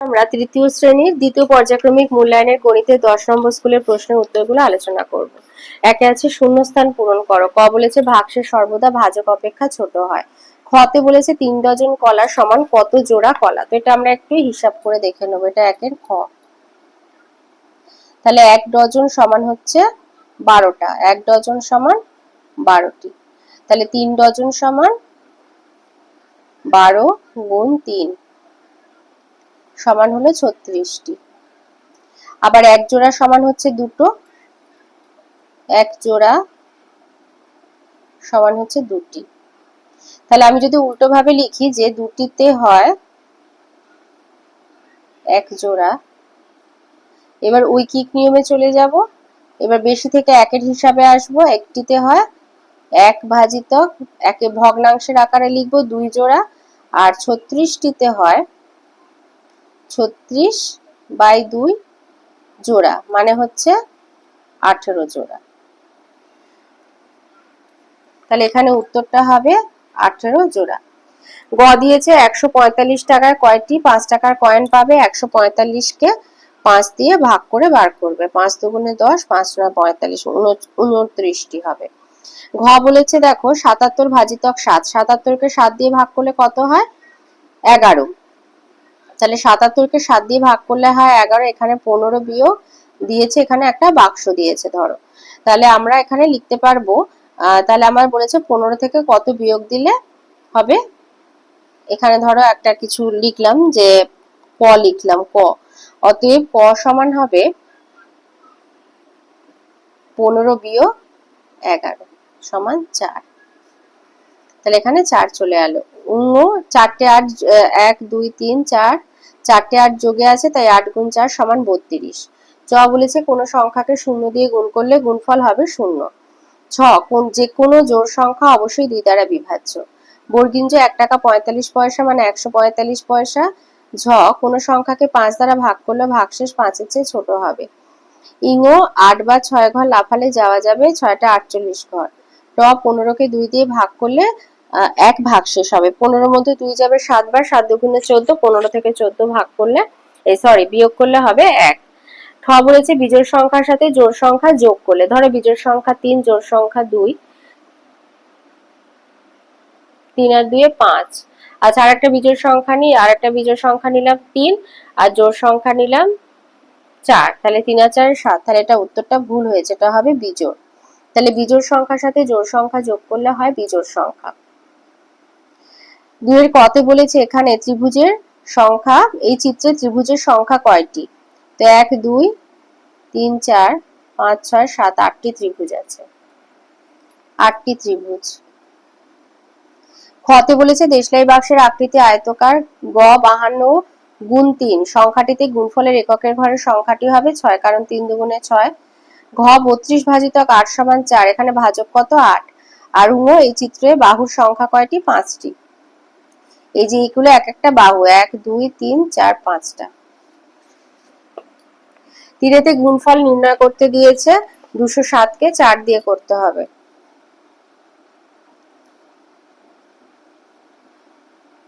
আমরা তৃতীয় শ্রেণির দ্বিতীয় পর্যায়ক্রমিক মূল্যায়নের গণিতের দশ নম্বর স্কুলের প্রশ্নের উত্তরগুলো আলোচনা করব। একে আছে শূন্যস্থান পূরণ করো। ক বলেছে ভাগশেষ সর্বদা ভাজক অপেক্ষা ছোট হয়। খতে বলেছে তিন ডজন কলা সমান কত জোড়া কলা? তো এটা আমরা একটু হিসাব করে দেখে নেব। এটা একের খ। তাহলে এক ডজন সমান হচ্ছে বারোটা। এক ডজন সমান বারোটি। তাহলে তিন ডজন সমান বারো গুণ তিন। সমান হলো ছত্রিশটি। আবার এক জোড়া সমান হচ্ছে দুটো, এক জোড়া সমান হচ্ছে দুটি। তাহলে আমি যদি উল্টো ভাবে লিখি যে দুটিতে হয় এক জোড়া, এবার ঐকিক নিয়মে চলে যাব। এবার বেশি থেকে একের হিসাবে আসব, একটিতে হয় এক ভাজিতক, একে ভগ্নাংশের আকারে লিখব দুই জোড়া, আর ছত্রিশটিতে হয় ছত্রিশ বাই দুই জোড়া মানে হচ্ছে আঠেরো জোড়া। তাহলে এখানে উত্তরটা হবে আঠেরো জোড়া। গ দিয়েছে একশো পঁয়তাল্লিশ টাকায় কয়টি? পাঁচ টাকার কয়েন পাবে, একশো পঁয়তাল্লিশকে পাঁচ দিয়ে ভাগ করে বার করবে। পাঁচ দুগুণে দশ, পাঁচ নয় পঁয়তাল্লিশ উনত্রিশটি হবে। ঘ বলেছে দেখো, সাতাত্তর ভাজিতক সাত। সাতাত্তরকে সাত দিয়ে ভাগ করলে কত হয়? এগারো। তাহলে সাতাত্তরকে সাত দিয়ে ভাগ করলে হয় এগারো, এখানে পনেরো বিয়োগ দিয়েছে, এখানে একটা বাক্স দিয়েছে, ধরো। তাহলে আমরা এখানে লিখতে পারব তাহলে আমার বলেছে পনেরো থেকে কত বিয়োগ দিলে হবে? এখানে ধরো একটা কিছু লিখলাম যে ক লিখলাম, ক। অতএব ক সমান হবে পনেরো বিয়োগ এগারো সমান চার। তাহলে এখানে চার চলে এলো। উঙ্গ চারটে আট এক, দুই, তিন, চার চারটে আট যোগে আছে, তাই আট গুণ চার সমান বত্রিশ। চ বলেছে, কোনো সংখ্যাকে শূন্য দিয়ে গুণ করলে গুণফল হবে শূন্য। ছ, কোন যে কোনো জোর সংখ্যা অবশ্যই দুই দ্বারা বিভাজ্য। বর্গিঞ্জ এক টাকা পঁয়তাল্লিশ পয়সা মানে একশো পঁয়তাল্লিশ পয়সা। ঝ, কোনো সংখ্যাকে পাঁচ দ্বারা ভাগ করলে ভাগশেষ পাঁচের চেয়ে ছোট হবে। ইঙো, আট বা ছয় ঘর লাফালে যাওয়া যাবে, ছয়টা আটচল্লিশ ঘর। ট, পনেরোকে দুই দিয়ে ভাগ করলে এক ভাগ শেষ হবে। পনেরোর মধ্যে দুই যাবে সাতবার সাত দুগুণে চোদ্দ, পনেরো থেকে চোদ্দ ভাগ করলে, এই সরি বিয়োগ করলে হবে এক। ঠ বলেছে বিজোড় সংখ্যার সাথে জোড় সংখ্যা যোগ করলে। ধরো বিজোড় সংখ্যা তিন, জোড় সংখ্যা দুই। তিন আর দুয়ে পাঁচ। আচ্ছা আর একটা বিজোড় সংখ্যা নিই আর একটা বিজোড় সংখ্যা নিলাম তিন, আর জোড় সংখ্যা নিলাম চার। তাহলে তিন আর চার সাত, তাহলে এটা উত্তরটা ভুল হয়েছে, এটা হবে বিজোড়। তাহলে বিজোড় সংখ্যার সাথে জোড় সংখ্যা যোগ করলে হয় বিজোড় সংখ্যা। দুইয়ের কতে বলেছে এখানে ত্রিভুজের সংখ্যা, এই চিত্রে ত্রিভুজের সংখ্যা কয়টি? তো এক, দুই, তিন, চার, পাঁচ, ছয়, সাত, আটটি ত্রিভুজ আছে। আটটি ত্রিভুজ। খতে বলেছে দেশলাই বাক্সের আকৃতি আয়তকার গ বাহান্ন গুণ তিন। সংখ্যাটিতে গুণফলের এককের ঘরের সংখ্যাটি হবে ছয়, কারণ তিন দুগুণে ছয়। ঘ বত্রিশ ভাজিতক আট সমান চার, এখানে ভাজক কত আট? আর উঙ্গ এই চিত্রে বাহুর সংখ্যা কয়টি? পাঁচটি। এই যে এগুলো এক একটা বাহু, এক, দুই, তিন, চার, পাঁচটা। তীরেতে গুণফল নির্ণয় করতে দিয়েছে, দুশো সাতকে চার দিয়ে করতে হবে।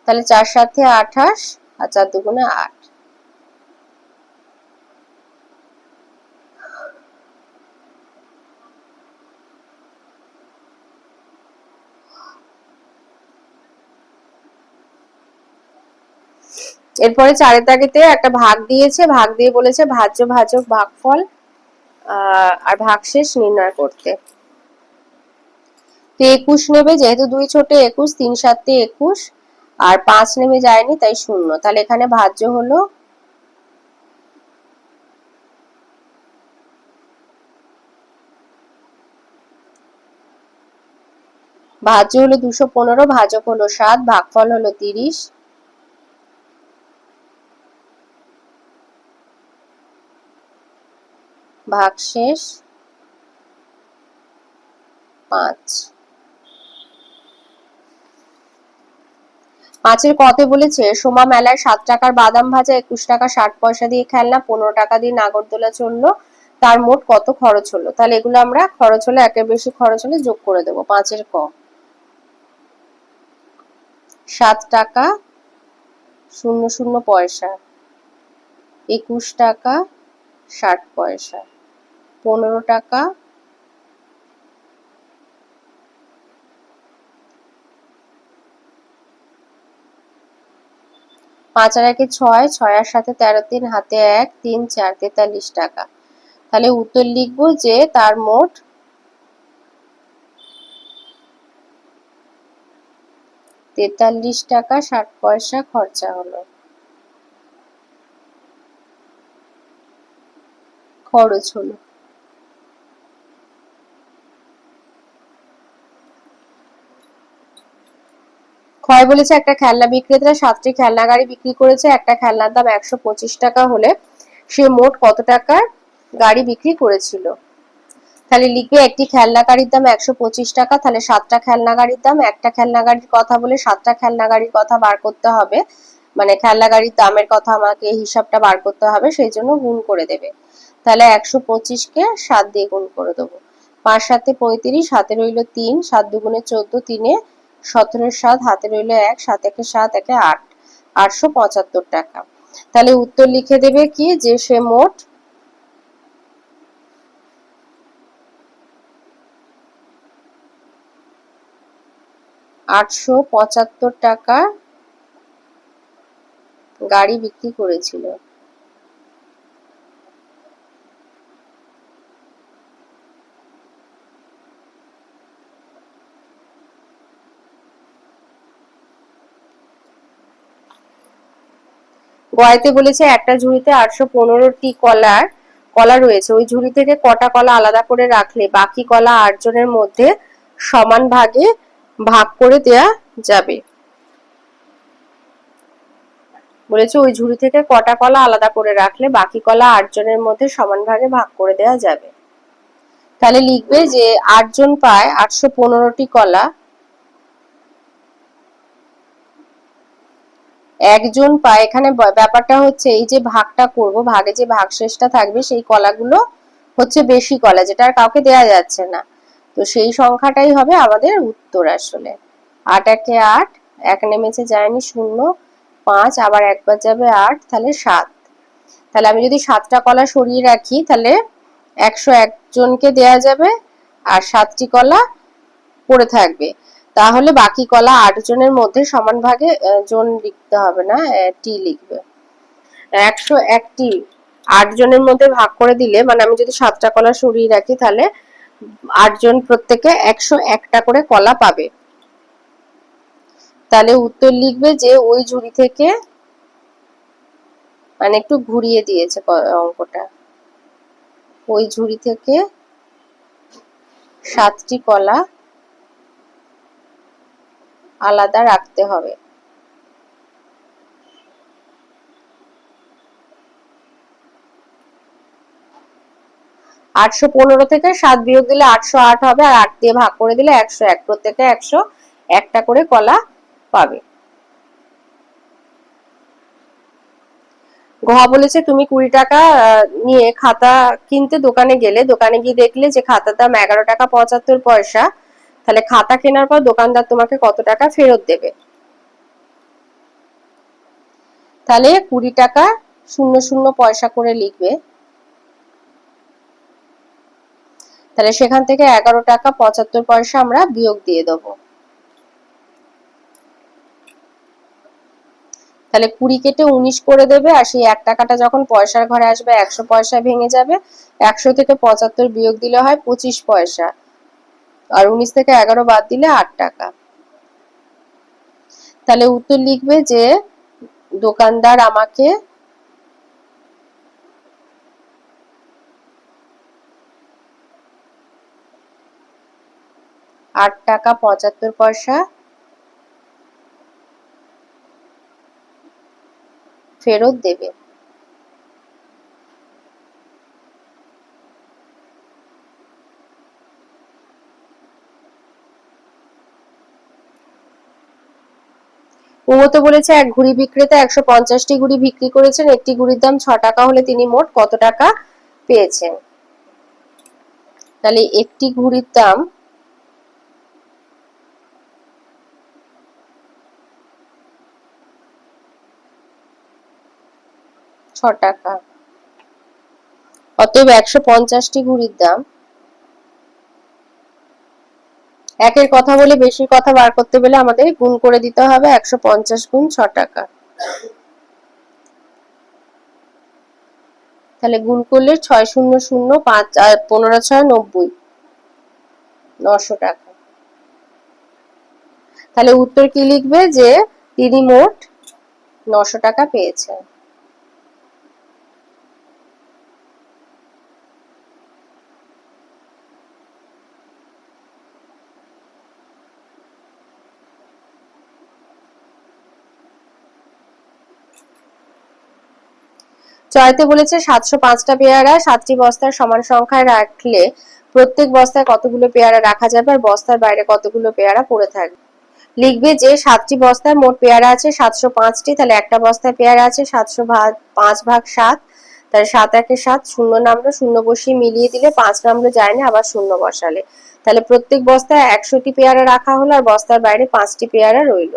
তাহলে চার সাথে আঠাশ আর চার দুগুণে আট। এরপরে চারের দাগেতে একটা ভাগ দিয়েছে, ভাগ দিয়ে বলেছে ভাজ্য, ভাজক, ভাগফল আর ভাগশেষ নির্ণয় করতে। তো একুশ নেবে, যেহেতু দুই ছোট একুশ, তিন সাতে একুশ, আর পাঁচ নেমে যায়নি, তাই শূন্য। তাহলে এখানে ভাজ্য হলো ভাজ্য হলো দুশো পনেরো, ভাজক হলো সাত, ভাগফল হলো তিরিশ ভাগশেষ পাঁচ। পাঁচের কতে বলেছে, সোমা মেলায় সাত টাকার বাদাম ভাজা, একুশ টাকা ষাট পয়সা দিয়ে খেলনা, পনেরো টাকা দিয়ে নাগরদোলা চলল, তার মোট কত খরচ হলো? তাহলে এগুলো আমরা খরচ হলে একের বেশি খরচ হলে যোগ করে দেবো, পাঁচের ক। সাত টাকা, শূন্য শূন্য পয়সা, একুশ টাকা ষাট পয়সা। পনেরো টাকা। পাঁচ আর একে ছয় ছয় আর সাথে তেরো তিন, হাতে এক, তিন, চার, তেতাল্লিশ টাকা। তাহলে উত্তর লিখব যে তার মোট তেতাল্লিশ টাকা ষাট পয়সা খরচা হলো। খরচ হলো। ক্ষয় বলেছে একটা খেলনা বিক্রেতা সাতটি খেলনা গাড়ি বিক্রি করেছে, একটা খেলনার দাম একশো পঁচিশ টাকা হলে সে মোট কত টাকার গাড়ি বিক্রি করেছিল? তাহলে লিখবে একটি খেলনা গাড়ির দাম একশো পঁচিশ টাকা, তাহলে সাতটা খেলনা গাড়ির দাম, একটা খেলনা গাড়ির কথা বলে সাতটা খেলনা গাড়ির কথা বার করতে হবে। মানে খেলনা গাড়ির দামের কথা আমাকে হিসাবটা বার করতে হবে, সেই জন্য গুণ করে দেবে। তাহলে একশো পঁচিশকে সাত দিয়ে গুণ করে দেবো। পাঁচ সাতে পঁয়ত্রিশ হাতে রইল তিন, সাত দুগুণে চোদ্দ তিনে সতেরো সাত, হাতে রইল এক, সাত একে সাত, একে আট, আটশো পঁচাত্তর টাকা। তাহলে উত্তর লিখে দেবে কি যে সে মোট আটশো পঁচাত্তর টাকা গাড়ি বিক্রি করেছিল। গয়াতে বলেছে, একটা ঝুড়িতে আটশো পনেরোটি কলার, কলা রয়েছে। ওই ঝুড়ি থেকে কটা কলা আলাদা করে রাখলে বাকি কলা আটজনের মধ্যে সমান ভাগে ভাগ করে দেয়া যাবে। বলেছে, ওই ঝুড়ি থেকে কটা কলা আলাদা করে রাখলে বাকি কলা আটজনের মধ্যে সমান ভাগে ভাগ করে দেওয়া যাবে। তাহলে লিখবে যে, আটজন পায় আটশো পনেরোটি কলা একজন পায় এখানে ব্যাপারটা হচ্ছে এই যে ভাগটা করব, ভাগে যে ভাগশেষটা থাকবে, সেই কলাগুলো হচ্ছে বেশি কলা, যেটা আর কাউকে দেয়া যাচ্ছে না। তো সেই সংখ্যাটাই হবে আমাদের উত্তর আসলে। আট একে আট, এক নেমেছে যায়নি শূন্য, পাঁচ আবার একবার যাবে আট, তাহলে সাত। তাহলে আমি যদি সাতটা কলা সরিয়ে রাখি, তাহলে একশো একজনকে দেয়া যাবে, আর সাতটি কলা পড়ে থাকবে। তাহলে বাকি কলা আট জনের মধ্যে সমান ভাগে জন লিখতে হবে না টি লিখবে। একশো একটি আট জনের মধ্যে ভাগ করে দিলে মানে আমি যদি সাতটা কলা সরিয়ে রাখি, তাহলে আটজন প্রত্যেকে একশো একটা করে কলা পাবে। তাহলে উত্তর লিখবে যে ওই ঝুড়ি থেকে মানে একটু ঘুরিয়ে দিয়েছে অঙ্কটা। ওই ঝুড়ি থেকে সাতটি কলা আলাদা রাখতে হবে। আটশো পনেরো থেকে সাত বিয়োগ দিলে আটশো আট হবে, আর আট দিয়ে ভাগ করে দিলে একশো এক। প্রত্যেকে একশো একটা করে কলা পাবে। ঘ বলেছে, তুমি কুড়ি টাকা নিয়ে খাতা কিনতে দোকানে গেলে, দোকানে গিয়ে দেখলে যে খাতার দাম এগারো টাকা পঁচাত্তর পয়সা তাহলে খাতা কেনার পর দোকানদার তোমাকে কত টাকা ফেরত দেবে? তাহলে কুড়ি টাকা শূন্য শূন্য পয়সা করে লিখবে। তাহলে সেখান থেকে এগারো টাকা পঁচাত্তর পয়সা আমরা বিয়োগ দিয়ে দেবো। তাহলে কুড়ি কেটে উনিশ করে দেবে আর সেই এক টাকাটা যখন পয়সার ঘরে আসবে একশো পয়সা ভেঙে যাবে। একশো থেকে পঁচাত্তর বিয়োগ দিলে হয় পঁচিশ পয়সা। আর উনিশ থেকে এগারো বাদ দিলে আট টাকা। তাহলে উত্তর লিখবে যে, দোকানদার আমাকে আট টাকা পঁচাত্তর পয়সা ফেরত দেবে। মমতা বলেছে এক ঘুড়ি বিক্রেতা একশো পঞ্চাশটি ঘুড়ি বিক্রি করেছেন, একটি ঘুড়ির দাম ছ টাকা হলে তিনি মোট কত টাকা পেয়েছেন? তাহলে একটি ঘুড়ির দাম ছ টাকা। অতএব একশো পঞ্চাশটি ঘুড়ির দাম একের কথা বলে বেশি কথা বার করতে গেলে আমাদের গুণ করে দিতে হবে একশো পঞ্চাশ গুণ ছ টাকা। তাহলে গুণ করলে ছয় শূন্য শূন্য পাঁচ আর পনেরো ছয় নব্বই, নশো টাকা। তাহলে উত্তর কি লিখবে? যে তিনি মোট নশো টাকা পেয়েছেন। চয়তে বলেছে, সাতশো পাঁচটা পেয়ারা সাতটি বস্তার সমান সংখ্যায় রাখলে প্রত্যেক বস্তায় কতগুলো পেয়ারা রাখা যাবে আর বস্তার বাইরে কতগুলো পেয়ারা পড়ে থাকবে? লিখবে যে, সাতটি বস্তায় মোট পেয়ারা আছে সাতশো পাঁচটি, তাহলে একটা বস্তায় পেয়ারা আছে সাতশো ভাগ পাঁচ ভাগ সাত, তাহলে সাত একে সাত শূন্য নামলো, শূন্য বসিয়ে মিলিয়ে দিলে পাঁচ নামলো যায় না আবার শূন্য বসালে। তাহলে প্রত্যেক বস্তায় একশোটি পেয়ারা রাখা হলো আর বস্তার বাইরে পাঁচটি পেয়ারা রইল।